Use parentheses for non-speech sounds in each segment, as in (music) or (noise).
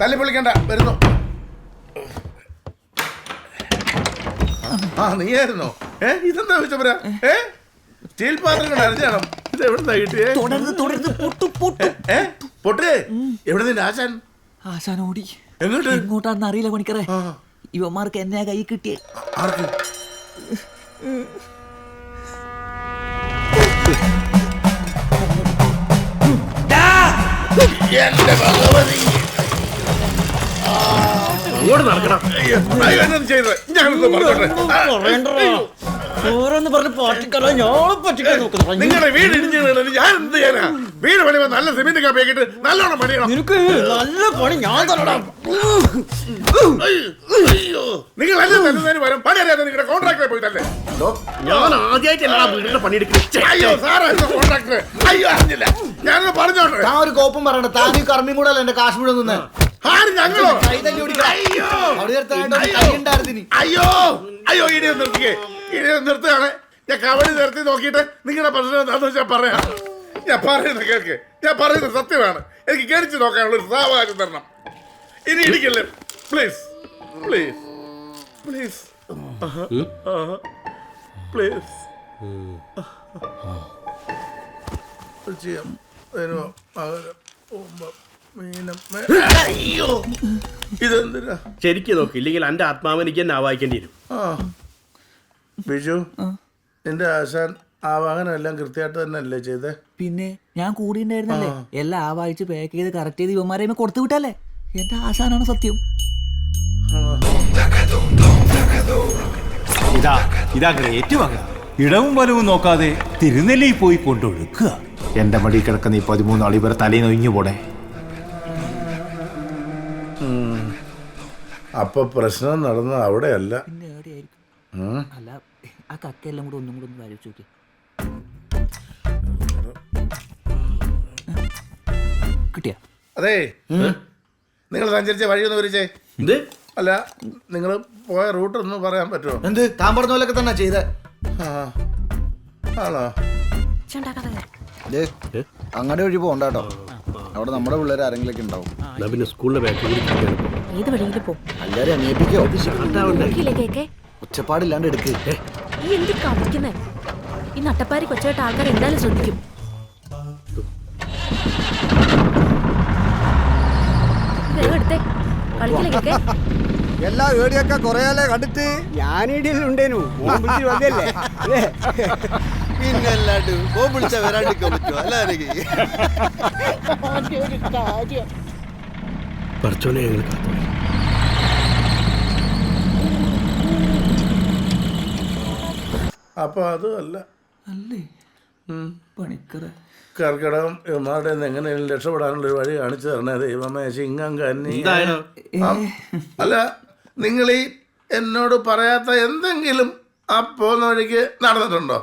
തല്ലി പൊളിക്കണ്ട വരുന്നു. ആ നീയായിരുന്നോ? ഏ ഇതെന്താ വിശപ്പര ഏ? സ്റ്റീൽ പാത്രം കണ്ട് അരിഞ്ഞാണോ ഇത് എവിടുന്നാ കിട്ടിയേ? തുടരുത് തുടരുത്. പൊട്ടു പൊട്ടു. ഏ പൊട്ടേ എവിടെ നിന്റെ ആശാൻ? ആശാൻ ഓടി. എങ്ങോട്ട്? എങ്ങോട്ടാന്ന് അറിയില്ല പണിക്കറേ. ഇവന്മാർക്ക് എന്നെ കൈ കിട്ടിയേ. ആർക്ക്? എന്റെ ഭഗവതി. അങ്ങോട്ട് നടക്കണം. പറഞ്ഞ് പറ്റിക്കല്ലോ ഞാൻ പറ്റിക്കാൻ നോക്കുന്നു. നിങ്ങളുടെ വീട് ഇടിഞ്ഞു വീണത് ഞാൻ എന്ത് ചെയ്യാനാ? വീട് പണിയുമ്പോ നല്ല സിമെന്റ് കാപ്പിയാക്കിട്ട് നല്ലോണം പണിയണം. നിനക്ക് നല്ല പണി ഞാൻ തരടാ അയ്യോ. നിങ്ങൾ എല്ലാം തരുന്നതിന് പകരം പണി അറിയാതെ നിങ്ങളുടെ കോൺട്രാക്ടറെ പോയി തന്നെ ഞാൻ ആദ്യമായിട്ടല്ല വീടിന്റെ പണിയെടുക്കുന്നത് അയ്യോ സാറായിരുന്നു കോൺട്രാക്ടർ അയ്യോ അറിഞ്ഞില്ല. ഞാൻ പറഞ്ഞോട്ടെ. ഞാൻ ഒരു കോപ്പം പറയണ്ട. ഈ കർമ്മിയും കൂടെ അല്ല എന്റെ കാശ് മുഴുവൻ നിന്ന് ഞങ്ങളോ. അയ്യോ. അയ്യോ. ഒന്ന് നിർത്തിക്കേ. ഒന്ന് നിർത്തുകയാണ്. ഞാൻ കബഡി നിർത്തി നോക്കിയിട്ട് നിങ്ങളുടെ പ്രശ്നം എന്താണെന്ന് വെച്ചാൽ പറയാം. ഞാൻ പറയുന്നത് കേൾക്ക്. ഞാൻ പറയുന്നത് സത്യമാണ്. എനിക്ക് കേടിച്ച് നോക്കാനുള്ള ഒരു സാവകാശം തരണം. ഇനി ഇടിക്കല്ലേ? പ്ലീസ് പ്ലീസ് പ്ലീസ് പ്ലീസ് ചെയ്യാം. അതിനോ അയ്യോ ഇതെന്തിനാ? ശരിക്കും നോക്ക് ഇല്ലെങ്കിൽ എന്റെ ആത്മാവനിക്ക് തന്നെ ആവാഹിക്കേണ്ടി വരും. ആ. ബിജു നിന്റെ ആശാൻ ആവാഹനം എല്ലാം കൃത്യമായിട്ട് തന്നെ അല്ലേ ചെയ്തേ? പിന്നെ ഞാൻ കൂടി ഉണ്ടായിരുന്നല്ലേ എല്ലാം ആവാഹിച്ച് പാക്ക് ചെയ്ത് കറക്റ്റ് ചെയ്ത് ഇവന്മാരെ കൊടുത്തു വിട്ടല്ലേ? എന്റെ ആശാനാണ് സത്യം. ഇതാ ഇതാ ഗ്രേറ്റ് വക ഇടവും വലവും നോക്കാതെ തിരുനെല്ലി പോയി കൊണ്ടൊഴുക്കുക എന്റെ മടി കിടക്കുന്ന ഈ പതിമൂന്ന് വരെ തലയിൽ ഒഴിഞ്ഞു പോടെ അപ്പൊ പ്രശ്നം നടന്നത് അവിടെയല്ല. പിന്നെ എവിടെയായിരിക്കും? ഉം. അല്ല ആ കക്കയെല്ലാം കൂടെ ഒന്നും കൂടെ ഒന്ന് ആലോചിച്ച് നോക്കി. കിട്ടിയ? അതെ. നിങ്ങൾ സഞ്ചരിച്ച വഴിയൊന്ന് വിരിച്ചേ എന്ത്? അല്ല നിങ്ങൾ പോയ റൂട്ട് ഒന്ന് പറയാൻ പറ്റുമോ? എന്ത്? താൻ പറഞ്ഞ പോലൊക്കെ തന്നെ ചെയ്തേ. ആ ആണോ? ദേ, അങ്ങടെ വഴി പോകണ്ട കേട്ടോ. അവിടെ നമ്മുടെ പിള്ളേർ ആരെങ്കിലൊക്കെ ഉണ്ടാവും. എന്നാ പിന്നെ സ്കൂളിലെ ബാക്ക് കൂടി കിട്ടിയാണ് ഏത് വഴിയിൽ പോ. എല്ലാരും നോക്കിയില്ലേ കേക്കെ? ഒച്ചപ്പാടില്ലാണ്ട് എടുക്ക്. ഈ എന്തി കാണിക്കുന്നേ? ഈ നട്ടപ്പാരി കൊച്ചായിട്ട് ആൾക്കാർ എന്തായാലും ശ്രദ്ധിക്കും. വേഗം എടുത്തേ. കളിക്കില്ലേ കേക്കെ? എല്ലാ ഏടിയൊക്കെ കൊറേയാലേ കണ്ടിട്ട്? ഞാനിടയിൽ ഉണ്ടേനു. വന്നല്ലേ ഫോൺ വരാണ്ടിരിക്കാൻ പറ്റുമോ? അല്ലാതെ പറച്ചോനെ ഞങ്ങൾ കാത്തു അപ്പൊ അത് അല്ല. അല്ലേ? പണിക്കറ. കർക്കിടകം ഇവന്മാരുടെ നിന്ന് എങ്ങനെയും രക്ഷപ്പെടാനുള്ള ഒരു വഴി കാണിച്ചു തരണേ ദൈവമേ ചിങ്ങം കന്നി അല്ല നിങ്ങൾ ഈ എന്നോട് പറയാത്ത എന്തെങ്കിലും ആ പോകുന്ന വഴിക്ക് നടന്നിട്ടുണ്ടോ?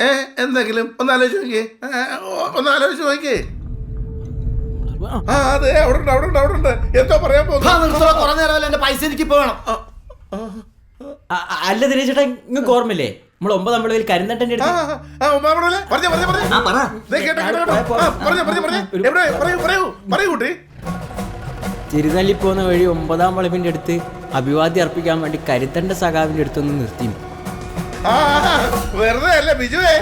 ഏ എന്തെങ്കിലും? ഒന്നാലോചിച്ച് നോക്കിയേ. ഏ, ഓ, ഒന്ന് ആലോചിച്ച് നോക്കിയേ. ആ. അതെ അവിടെ ഉണ്ട് അവിടെ ഉണ്ട് അവിടെ ഉണ്ട് എന്തോ പറയാൻ പോകുന്നു കുറെ നേരമല്ല എന്റെ പൈസ എനിക്ക് ഇപ്പൊ വേണം. അല്ല ദിനേശ് ചേട്ടാ നിങ്ങൾക്ക് ഓർമ്മയില്ലേ? നമ്മൾ ഒമ്പതാം വിളവിൽ കരിന്തട്ടന്റെ. തിരുനെല്ലി പോകുന്ന വഴി ഒമ്പതാം വളവിന്റെ അടുത്ത് അഭിവാദ്യം അർപ്പിക്കാൻ വേണ്ടി കരുത്തണ്ട സഖാവിന്റെ അടുത്തൊന്ന് നിർത്തി വെറുതെ അല്ല ബിജുവേ.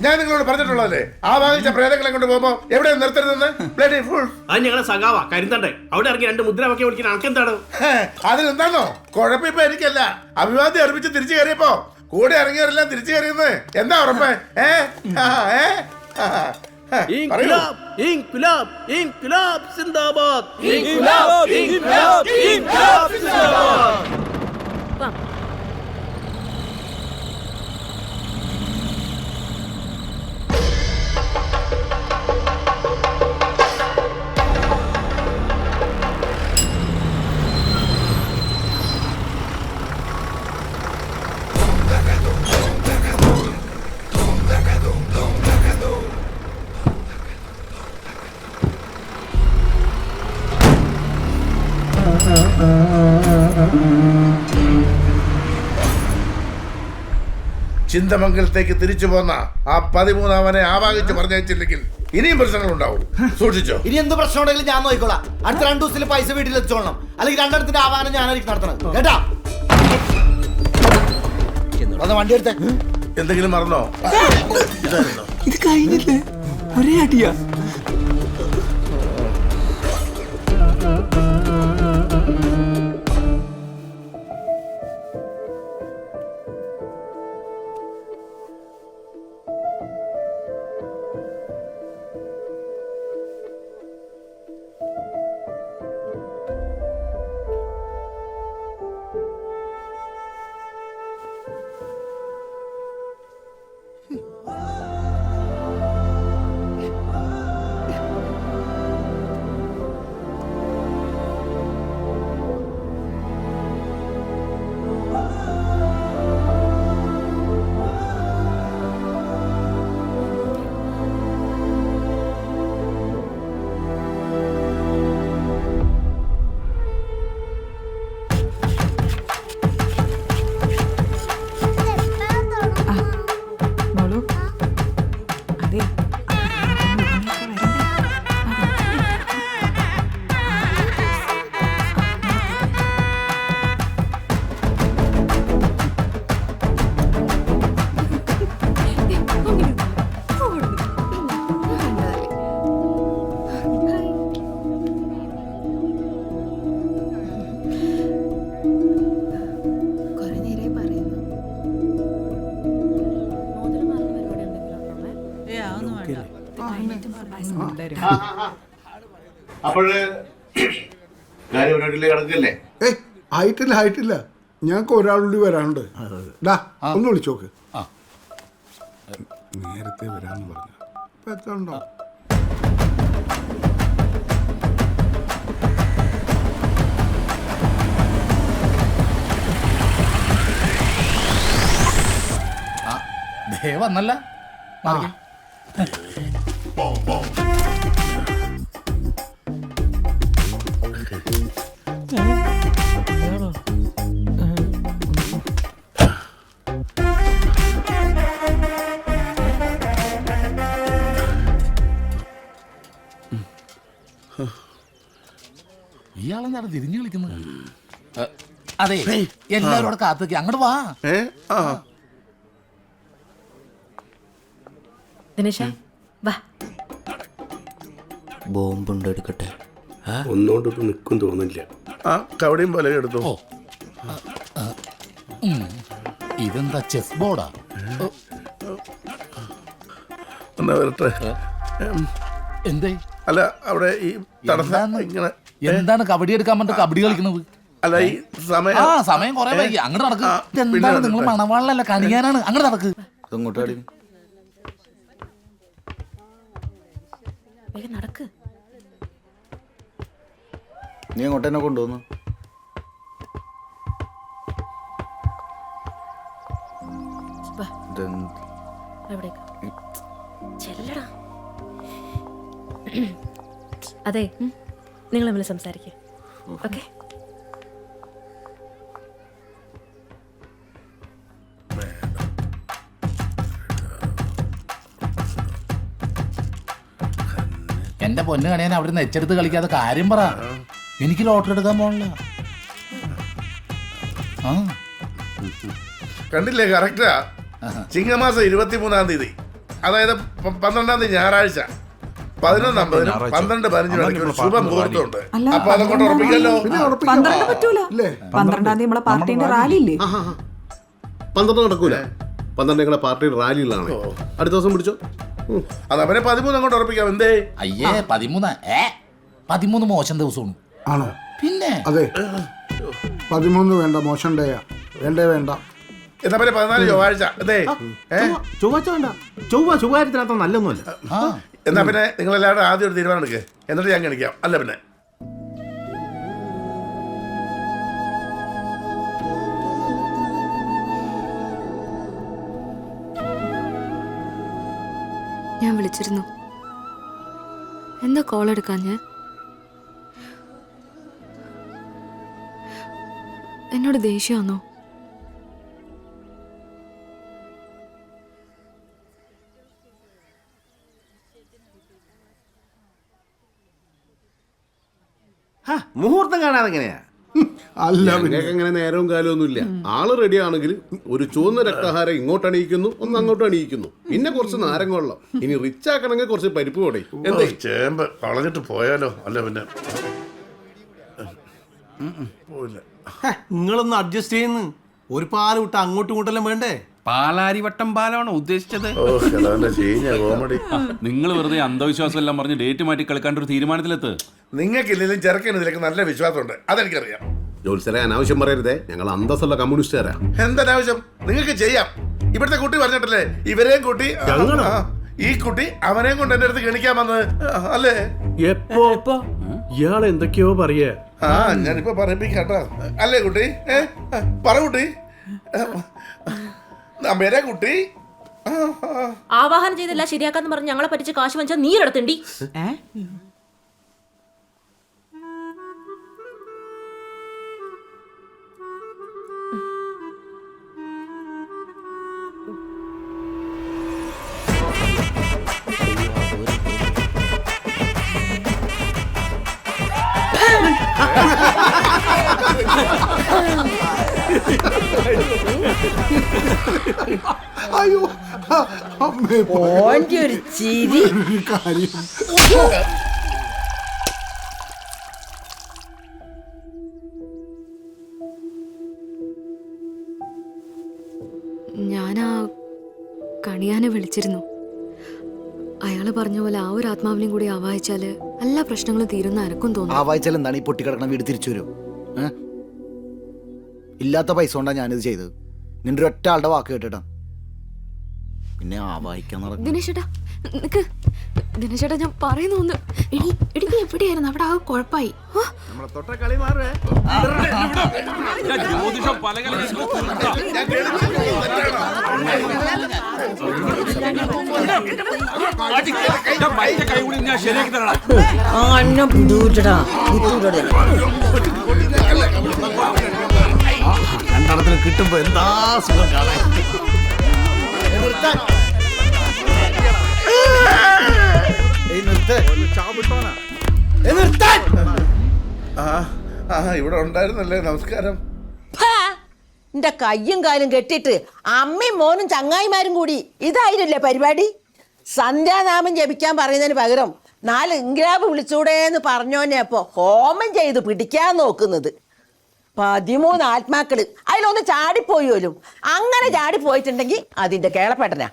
ഞാൻ നിങ്ങളോട് പറഞ്ഞിട്ടുള്ളതല്ലേ? ആ വാങ്ങിച്ച പ്രേതങ്ങളെ കൊണ്ട് പോകുമ്പോ എവിടെ നിർത്തരുതെന്ന്? ബ്ലഡി ഫുൾ അത് ഞങ്ങളെ സഖാവാ കരുതണ്ടേ. അവിടെ ഇറങ്ങി രണ്ട് മുദ്രാവാക്യം വിളിക്കുന്ന ആൾക്കെന്താണ്? അതിലെന്താണോ കുഴപ്പമിപ്പോ എനിക്കല്ല. അഭിവാദ്യം അർപ്പിച്ച് തിരിച്ചു കയറിയപ്പോ കൂടെ ഇറങ്ങിയവരെല്ലാം തിരിച്ചു കയറിയെന്ന്. എന്താ ഉറപ്പ്? ഏ? ഏഹ് ഏ? ആ, ആ. പറയൂ. ഇൻകുലാബ് ഇൻകുലാബ് ഇൻകുലാബ് സിന്ദാബാദ്. ഇൻകുലാബ് ഇൻകുലാബ് ഇൻകുലാബ് സിന്ദാബാദ്. ചിന്തമംഗലത്തേക്ക് തിരിച്ചു പോന്ന ആ പതിമൂന്നാമനെ ആവാഹിച്ച് പറഞ്ഞയച്ചില്ലെങ്കിൽ ഇനിയും പ്രശ്നങ്ങൾ ഉണ്ടാവും സൂക്ഷിച്ചോ. ഇനി എന്ത് പ്രശ്നം ഉണ്ടെങ്കിലും ഞാൻ നോക്കിക്കോളാം. അടുത്ത രണ്ടു ദിവസത്തിൽ പൈസ വീട്ടിൽ എത്തിച്ചോളണം. അല്ലെങ്കിൽ രണ്ടിടത്തിന്റെ ആവാനം ഞാനായിരിക്കും നടത്തണം കേട്ടാ? വന്ന വണ്ടി എടുത്തേ. എന്തെങ്കിലും മറന്നോ? ഇത് കഴിഞ്ഞില്ലേ? ഒരേ അടിയാ. അപ്പോഴ് കിടക്കല്ലേ? ആയിട്ടില്ല ആയിട്ടില്ല. ഞങ്ങൾക്ക് ഒരാളുകൂടി വരാനുണ്ട്. ഡാ ഒന്ന് വിളിച്ചോക്ക് നേരത്തെ വരാന്ന് പറഞ്ഞു. ഇപ്പൊ എത്ര ഉണ്ടോ? വന്നല്ല. ഇയാളെന്താണ് തിരിഞ്ഞു കളിക്കുന്നത് അതെ എല്ലാവരും അവിടെ കാത്തേക്ക് അങ്ങോട്ട് വാ. ദിനേശ വാ. ബോംബുണ്ട് എടുക്കട്ടെ. ഒന്നുകൊണ്ട് ഇപ്പൊ നിൽക്കും തോന്നില്ല ആ കവടയും പോലെ എടുത്തു. ഇതെന്താ ചെസ് ബോർഡാ? എന്നാ വരട്ടെ. എന്തേ? അല്ല അവിടെ ഈ തടസ്സം ഇങ്ങനെ എന്താണ് കബഡി എടുക്കാൻ പറ്റും കബഡി കളിക്കുന്നത്? അല്ല ഈ സമയം ആ സമയം കൊറേ വൈകി. അങ്ങോട്ട് നടക്ക്. എന്താണ് നിങ്ങൾ. മണവാളല്ല കണിയാനാണ് അങ്ങോട്ട് നടക്ക്. ഇങ്ങോട്ട് കളി വേഗം നടക്ക്. നീ അങ്ങോട്ട് തന്നെ കൊണ്ടുവന്നു. അതെ നിങ്ങൾ തമ്മിൽ സംസാരിക്കുക ഓക്കെ? എന്റെ പൊന്ന് കണിയാൻ അവിടെ നിന്ന് എച്ചെടുത്ത് കളിക്കാതെ കാര്യം പറ. എനിക്ക് ലോട്ടറി എടുക്കാൻ പോകണില്ല ആ. കണ്ടില്ലേ കറക്റ്റാ ചിങ്ങമാസം ഇരുപത്തി മൂന്നാം തീയതി. അതായത് പന്ത്രണ്ടാം തീയതി ഞായറാഴ്ച. പതിനൊന്നാം പതിനും പന്ത്രണ്ട് പതിനഞ്ച് മണിക്കൂർ അപ്പൊ അതൊക്കെ ഉറപ്പിക്കല്ലോ. പന്ത്രണ്ട് പറ്റൂല. ഇല്ലേ? പന്ത്രണ്ടാം തീയതി നമ്മളെ പാർട്ടിന്റെ റാലി ഇല്ലേ പന്ത്രണ്ട് നടക്കൂല. പന്ത്രണ്ട് പാർട്ടിയുടെ റാലിയിലാണ്. അടുത്ത ദിവസം പിടിച്ചോ. അത് അവനെ പതിമൂന്ന് അങ്ങോട്ട് ഉറപ്പിക്കാം. എന്തേ? അയ്യേ പതിമൂന്ന്. ഏ? പതിമൂന്ന് മോശം ദിവസമാണ്. ആണോ? പിന്നെ? അതെ. പതിമൂന്ന് വേണ്ട മോശം ഡേയാ വേണ്ടേ വേണ്ട. എന്നാ പിന്നെ പതിനാല് ചൊവ്വാഴ്ച. ഏ? ചൊവ്വാഴ്ച വേണ്ട. ചൊവ്വ ചൊവ്വാഴ്ചത്തിനകത്ത് നല്ലൊന്നുമല്ല. ആ. എന്നാ പിന്നെ നിങ്ങൾ എല്ലാവരും ആദ്യം ഒരു തീരുമാനം എടുക്കുക എന്നിട്ട് ഞാൻ കാണിക്കാം അല്ല പിന്നെ. ഞാൻ വിളിച്ചിരുന്നു. എന്താ കോൾ എടുക്കാൻ ഞാൻ? എന്നോട് ദേഷ്യമാണോ മുഹൂർത്തം കാണാതെ എങ്ങനെയാ? അല്ല അങ്ങനെ നേരവും കാലവും ഒന്നുമില്ല ആൾ റെഡി ആണെങ്കിൽ ഒരു ചുവന്ന രക്തഹാരം ഇങ്ങോട്ട് അണിയിക്കുന്നു ഒന്ന് അങ്ങോട്ട് അണിയിക്കുന്നു. പിന്നെ കുറച്ച് നാരങ്ങ വെള്ളം. ഇനി റിച്ച് ആക്കണമെങ്കിൽ കുറച്ച് പരിപ്പ് കൂടെ. എന്താ? ചേമ്പ്. കളഞ്ഞിട്ട് പോയാലോ? അല്ല പിന്നെ. പോയില്ല. നിങ്ങളൊന്ന് അഡ്ജസ്റ്റ് ചെയ്യുന്നു. ഒരു പാൽ വിട്ട് അങ്ങോട്ടും ഇങ്ങോട്ടെല്ലാം വേണ്ടേ? പാലാരിവട്ടം പാലമാണോ ഉദ്ദേശിച്ചത്? കോമഡി. നിങ്ങൾ വെറുതെ അന്ധവിശ്വാസം എല്ലാം പറഞ്ഞ് ഡേറ്റ് മാറ്റി കളിക്കാണ്ട് ഒരു തീരുമാനത്തിലെത്ത്. നിങ്ങൾക്കില്ലെങ്കിലും ചെറുക്കന് ഇതിലേക്ക് നല്ല വിശ്വാസമുണ്ട്. അതെനിക്കറിയാം. ജോത്സരെ അനാവശ്യം പറയരുതേ. ഞങ്ങൾ അന്തസ്സുള്ള കമ്മ്യൂണിസ്റ്റുകാരാ. എന്തനാവശ്യം നിങ്ങൾക്ക് ചെയ്യാം. ഇവിടുത്തെ കുട്ടി പറഞ്ഞിട്ടല്ലേ? ഇവരെയും കുട്ടി ഈ കുട്ടി അവനെയും കൊണ്ട് എന്റെ അടുത്ത് ഗണിക്കാൻ വന്നത് അല്ലേ? എപ്പോ? ഇയാൾ എന്തൊക്കെയോ പറയേ. ആ ഞാനിപ്പോ പറയിപ്പിക്കാട്ടോ. അല്ലേ കുട്ടി? ഏ പറ കുട്ടി. കുട്ടി. ആവാഹനം ചെയ്തില്ല ശരിയാക്കാന്ന് പറഞ്ഞ് ഞങ്ങളെ പറ്റിച്ച് കാശ് വാങ്ങിച്ചാൽ നീരെടുത്തണ്ടി അമ്മേ ഒരു ചിരി ഞാനാ ഞാൻ ആ കണിയാനെ വിളിച്ചിരുന്നു. അയാൾ പറഞ്ഞ പോലെ ആ ഒരു ആത്മാവിനെയും കൂടി ആവാഹിച്ചാൽ എല്ലാ പ്രശ്നങ്ങളും തീരുന്ന അനക്കും തോന്നുന്നു. വായിച്ചാൽ എന്താണ് ഈ പൊട്ടിക്കിടക്കണ വീട് തിരിച്ചു വരും? ഇല്ലാത്ത പൈസ കൊണ്ടാ ഞാനിത് ചെയ്തത്. നിന്റെ ഒറ്റ ആളുടെ വാക്ക് കേട്ടിട്ടാ. പിന്നെ ആ വായിക്കാൻ നടക്കും. ദിനേശേട്ടാ നിക്ക്. ദിനേശേട്ടാ ഞാൻ പറയുന്നു ഒന്ന്. എടി എടി നീ എവിടെയായിരുന്നു? അവിടെ ആകെ കുഴപ്പമായി ആ, ജ്യോതിഷം പല കൈ കൂടി ഞാൻ ശരിയാക്കി തരണം രണ്ടെണ്ണത്തിന് കിട്ടുമ്പോ എന്താ സുഖം കാണാൻ? ഏയ് നിർത്ത്. ആ ആ ഇവിടെ ഉണ്ടായിരുന്നല്ലേ നമസ്കാരം. എന്റെ കയ്യും കാലും കെട്ടിട്ട് അമ്മയും മോനും ചങ്ങായിമാരും കൂടി ഇതായിരുന്നില്ലേ പരിപാടി? സന്ധ്യാനാമം ജപിക്കാൻ പറയുന്നതിന് പകരം നാല് ഇംഗ്രാബ് വിളിച്ചൂടെ എന്ന് പറഞ്ഞോനെ അപ്പോ ഹോമം ചെയ്ത് പിടിക്കാൻ നോക്കുന്നത്. പതിമൂന്ന് ആത്മാക്കൾ. അതിലൊന്ന് ചാടിപ്പോയോലും അങ്ങനെ ചാടിപ്പോയിട്ടുണ്ടെങ്കിൽ അതിന്റെ കേളപ്പെട്ടനാ.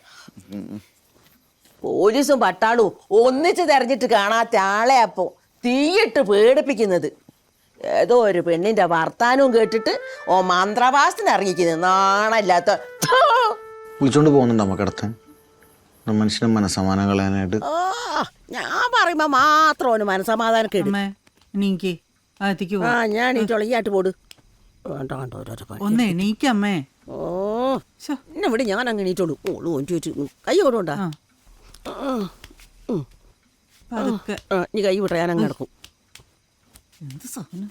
പോലീസും പട്ടാളും ഒന്നിച്ച് തെരഞ്ഞിട്ട് കാണാത്ത ആളെ അപ്പോ തീയിട്ട് പേടിപ്പിക്കുന്നത്. ഏതോ ഒരു പെണ്ണിന്റെ വർത്താനവും കേട്ടിട്ട് ഓ മന്ത്രവാസത്തിന് ഇറങ്ങിക്കുന്നത് നാണല്ലാത്ത. വിളിച്ചോണ്ട് പോകുന്നുണ്ട് അമ്മ കിടത്താൻ? മനുഷ്യനെ മനസ്സമാനം കളയാനായിട്ട്. ഞാൻ പറയുമ്പോ മാത്രം മനസമാധാനം കേട്ടു ആ ഞാൻ ഈ ചൊളിയായിട്ട് പോട്. വേണ്ട വേണ്ട ഓരോരോ പണി. ഒന്ന് എണീക്കമ്മേ ഓ എന്നെ ഇവിടെ ഞാൻ അങ്ങ് എണീറ്റോളൂ. ഓളൂ കൈ കൊണ്ടുണ്ടാ. പതുക്കെ. നീ കൈ വിട്ട ഞാൻ അങ്ങ് കിടക്കും എന്ത് സാധനം?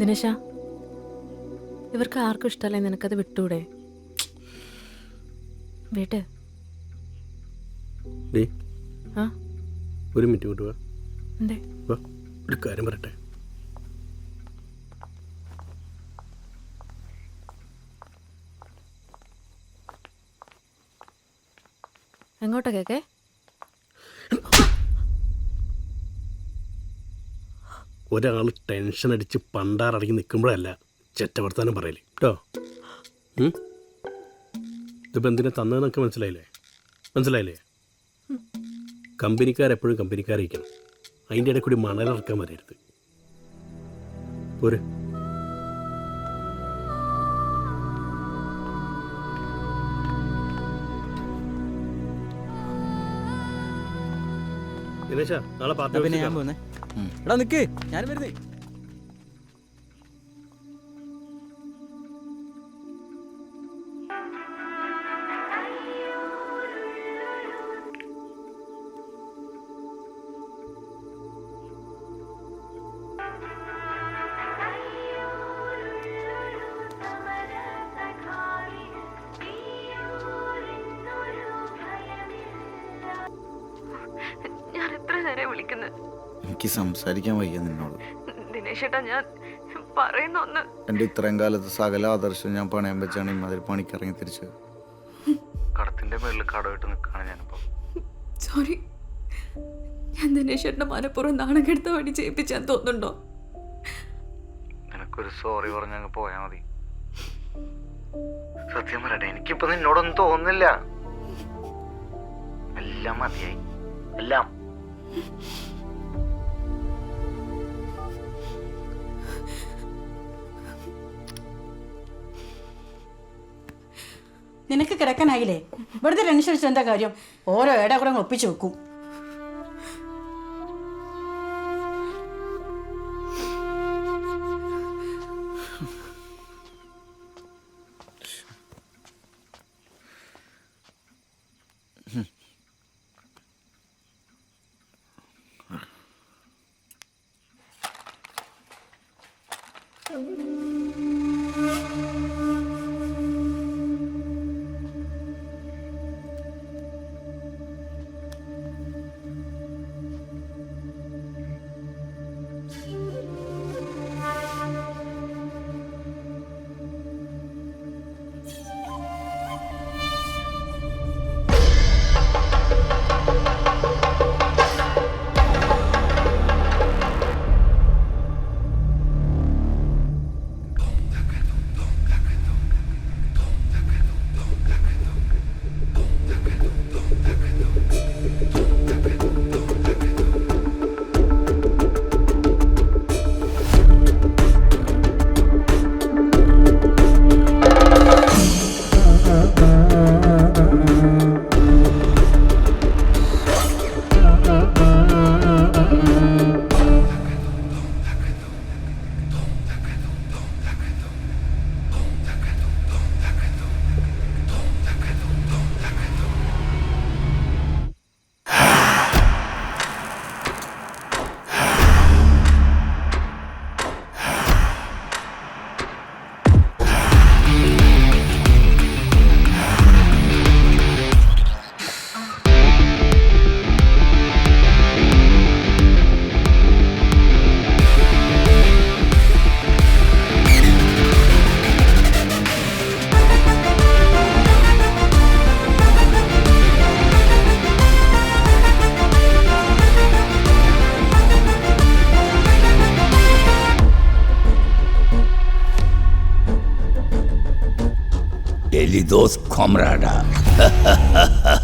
ദിനേശ ഇവർക്ക് ആർക്കും ഇഷ്ടമല്ലേ നിനക്കത് വിട്ടൂടെ? വീട്ട്. ആ? ഒരു മിനിറ്റ് എന്തേ? ഒരു കാര്യം പറയട്ടെ. എങ്ങോട്ടാ കേക്കേ? ഒരാൾ ടെൻഷൻ അടിച്ച് പണ്ടാറടങ്ങി നിൽക്കുമ്പോഴല്ല ചെറ്റവർത്താനം പറയൽ. കേട്ടോ ഇതിപ്പോൾ എന്തിനാ തന്നതെന്നൊക്കെ മനസ്സിലായില്ലേ? മനസ്സിലായില്ലേ? കമ്പനിക്കാരെപ്പോഴും കമ്പനിക്കാരിക്കണം അതിന്റെ ഇടയിൽ കൂടി മണലിറക്കാൻ വരരുത്. പോരെ. ദിനേശ നാളെ പാർട്ടി പിന്നെ ഞാൻ പോന്നെ. എടാ നിക്ക് ഞാൻ വരുന്നേ. എനിക്ക് സംസാരിക്കാൻ വയ്യ നിന്നോട്. ദിനേശേട്ടാ ഞാൻ പറയുന്ന ഒന്ന് എന്റെ ഇത്രയും കാലത്ത് സകല ആദർശം ഞാൻ പണയം വെച്ചാണ് ഇമാതിരി പണിക്കിറങ്ങി തിരിച്ചത്. കടത്തിന്റെ മേളിൽ കടമായിട്ട് നിൽക്കുകയാണ് ഞാനിപ്പോ. സോറി. ഞാൻ ദിനേശേട്ടന്റെ മനപ്പുറം നാണം കെടുത്ത പണി ചെയ്യിപ്പിച്ചാൻ തോന്നുന്നുണ്ടോ? നിനക്കൊരു സോറി പറഞ്ഞങ്ങ് പോയാ മതി. സത്യം പറയട്ടെ എനിക്കിപ്പോ നിന്നോടൊന്നും തോന്നുന്നില്ല. എല്ലാം മതിയായി. എല്ലാം. നിനക്ക് കിടക്കാനായില്ലേ? വെറുതെ ടെൻഷൻ അടിച്ചിട്ട് എന്താ കാര്യം? ഓരോ ഏടാ കൂടെ ഒപ്പിച്ചു വെക്കും. খোমরারা (laughs)